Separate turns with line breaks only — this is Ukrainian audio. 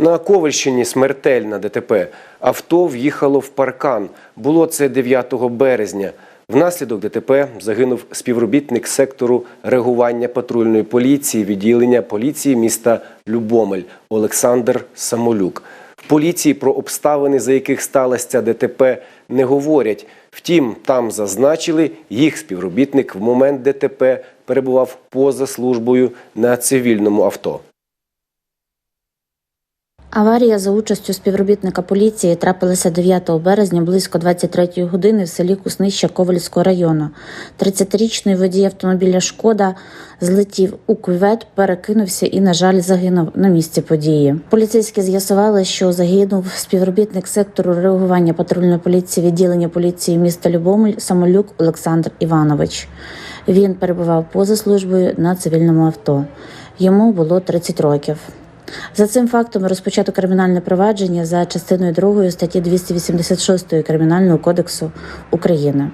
На Ковальщині смертельна ДТП. Авто в'їхало в паркан. Було це 9 березня. Внаслідок ДТП загинув співробітник сектору реагування патрульної поліції відділення поліції міста Любомель Олександр Самолюк. В поліції про обставини, за яких сталося ця ДТП, не говорять. Втім, там зазначили, їх співробітник в момент ДТП перебував поза службою на цивільному авто.
Аварія за участю співробітника поліції трапилася 9 березня близько 23 години в селі Куснища Ковальського району. 30-річний водій автомобіля Шкода злетів у кювет, перекинувся і, на жаль, загинув на місці події. Поліцейські з'ясували, що загинув співробітник сектору реагування патрульної поліції відділення поліції міста Любомель Самолюк Олександр Іванович. Він перебував поза службою на цивільному авто. Йому було 30 років. За цим фактом розпочато кримінальне провадження за частиною 2 статті 286 Кримінального кодексу України.